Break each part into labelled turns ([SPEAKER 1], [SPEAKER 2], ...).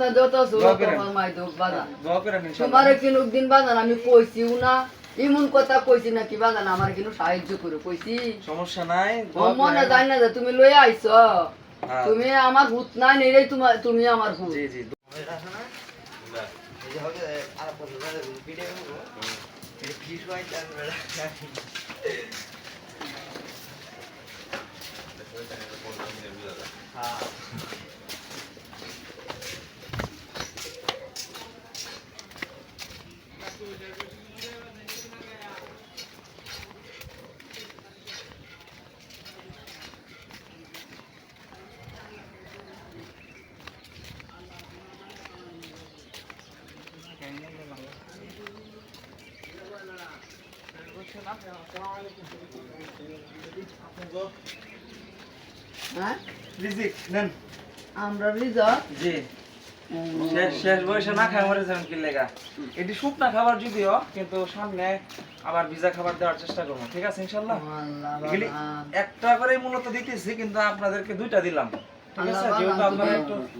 [SPEAKER 1] মাথা যত। মাই দুঃখ বাজান তোমারে কিনুক দিন বাজান আমি কইছিও না এমন কথা কইছি নাকি বাজান আমার কিন্তু সাহায্য করে কইছি।
[SPEAKER 2] সমস্যা নাই
[SPEAKER 1] মনে। যায় না যে তুমি লই আইছো।
[SPEAKER 2] হ্যাঁ।
[SPEAKER 1] তুমি আমার ভূত নাই নেই তোমার তুমি আমার ভূত।
[SPEAKER 2] জি জি
[SPEAKER 1] হ্যাঁ।
[SPEAKER 2] রিজিক নেন।
[SPEAKER 1] আমরা রিজর্ট
[SPEAKER 2] জি। শেষ শেষ বয়সে না খাই মরে যাবেন কি লেগা। এটি শুকনা খাবার যদিও কিন্তু সামনে আবার ভিজা খাবার দেওয়ার চেষ্টা করব ঠিক আছে ইনশাল্লাহ? এগুলি একটা করে মূলত দিতেছি কিন্তু আপনাদেরকে দুইটা দিলাম।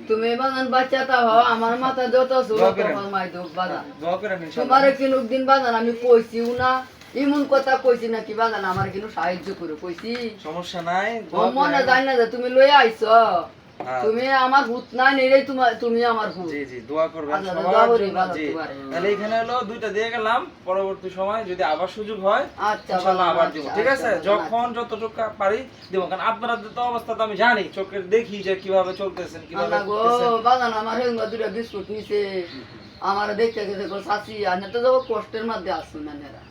[SPEAKER 1] তুমি। বাজান বাচ্চাটা হও আমার মাথা যত তোমারে দিন বাজান আমি কইছিও না এমন কথা কইছি নাকি বাজান আমার কিন্তু সাহায্য করে কইছি।
[SPEAKER 2] সমস্যা নাই
[SPEAKER 1] মনে। যায় না যে তুমি লই আইছো।
[SPEAKER 2] হ্যাঁ।
[SPEAKER 1] তুমি আমার ভূত না নিলেই তুমি আমার ভূত।
[SPEAKER 2] জি জি দোয়া করবেন
[SPEAKER 1] আচ্ছা,
[SPEAKER 2] সবার জন্য, জি। তাহলে এখানে হলো দুইটা দিয়ে গেলাম পরবর্তী সময় যদি আবার সুযোগ হয়
[SPEAKER 1] আচ্ছা
[SPEAKER 2] ইনশাআল্লাহ আবার দিব ঠিক আছে?
[SPEAKER 1] আচ্ছা,
[SPEAKER 2] যখন যতটুকু পারি দেব কারণ আপনারা তো অবস্থা তো আমি জানি চোখের দেখি যে কীভাবে চলতেছেন কীভাবে।
[SPEAKER 1] বাজান আমার বিস্কুট নিছে। আমার গো চাচি আর তো যাব কষ্টের মধ্যে আসুন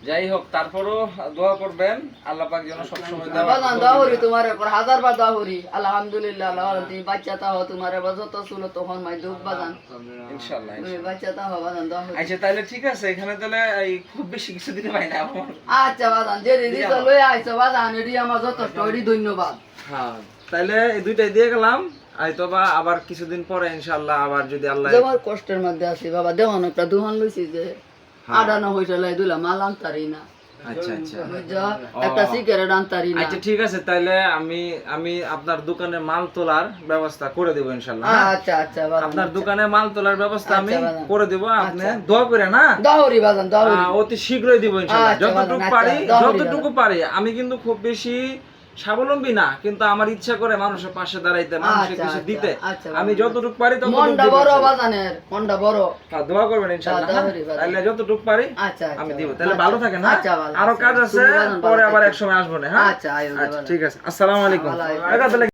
[SPEAKER 2] যাই হোক তারপরও দোয়া করবেন আল্লাহ পাক যেন সবসময়
[SPEAKER 1] দাও হরি তোমার পর হাজার বার দাও হরি আলহামদুলিল্লাহ আল্লাহ তুমি বাচ্চা তা হো তোমার যত ছিল তখন মাই দুঃখ বাজান।
[SPEAKER 2] ইনশাআল্লাহ
[SPEAKER 1] তুমি বাচ্চা তা হো বাজান দাও হরি
[SPEAKER 2] আচ্ছা তাহলে ঠিক আছে এখানে তাহলে এই খুব বেশি কিছু দিতে পারি না
[SPEAKER 1] আচ্ছা বাজান যে দিদি তো লই আইছো বাজান আমার যথেষ্ট এটি ধন্যবাদ।
[SPEAKER 2] হ্যাঁ তাহলে এই দুইটাই দিয়ে গেলাম। হয়তো বা আবার কিছুদিন পরে ইনশাআল্লাহ আবার যদি আল্লাহ
[SPEAKER 1] কষ্টের মধ্যে আছি বাবা দেখুন একটা দুহান লইছি যে আডানো হয়েছে লাই দুলা মাল আনতারি না।
[SPEAKER 2] আচ্ছা আচ্ছা।
[SPEAKER 1] একটা সিগারেট আনতারি না।
[SPEAKER 2] আচ্ছা ঠিক আছে তাহলে আমি আমি আপনার দোকানে মাল তোলার ব্যবস্থা করে দেবো ইনশাল্লাহ হ্যাঁ?
[SPEAKER 1] আচ্ছা আচ্ছা
[SPEAKER 2] আপনার দোকানে মাল তোলার ব্যবস্থা আমি করে দেবো আপনি দোয়া করে না
[SPEAKER 1] বাজান দাহরি।
[SPEAKER 2] অতি শীঘ্রই দিব যতটুকু পারি যতটুকু পারি। আমি কিন্তু খুব বেশি স্বাবলম্বী না কিন্তু আমার ইচ্ছা করে মানুষের পাশে দাঁড়াইতে মানুষের
[SPEAKER 1] আচ্ছা,
[SPEAKER 2] কিছু
[SPEAKER 1] আচ্ছা,
[SPEAKER 2] দিতে।
[SPEAKER 1] আচ্ছা,
[SPEAKER 2] আমি যতটুকু পারি ততটুকু
[SPEAKER 1] বড় বাজানের মনটা বড়।
[SPEAKER 2] হ্যাঁ, দোয়া করবেন হ্যাঁ?
[SPEAKER 1] বাজান।
[SPEAKER 2] তাহলে যতটুকু পারি আমি দিব। তাহলে ভালো থাকে হ্যাঁ?
[SPEAKER 1] আচ্ছা আরও।
[SPEAKER 2] কাজ আছে পরে আবার
[SPEAKER 1] একসময়
[SPEAKER 2] এক সময় আসব না হ্যাঁ?
[SPEAKER 1] আচ্ছা।
[SPEAKER 2] ঠিক আছে। আসসালামু আলাইকুম।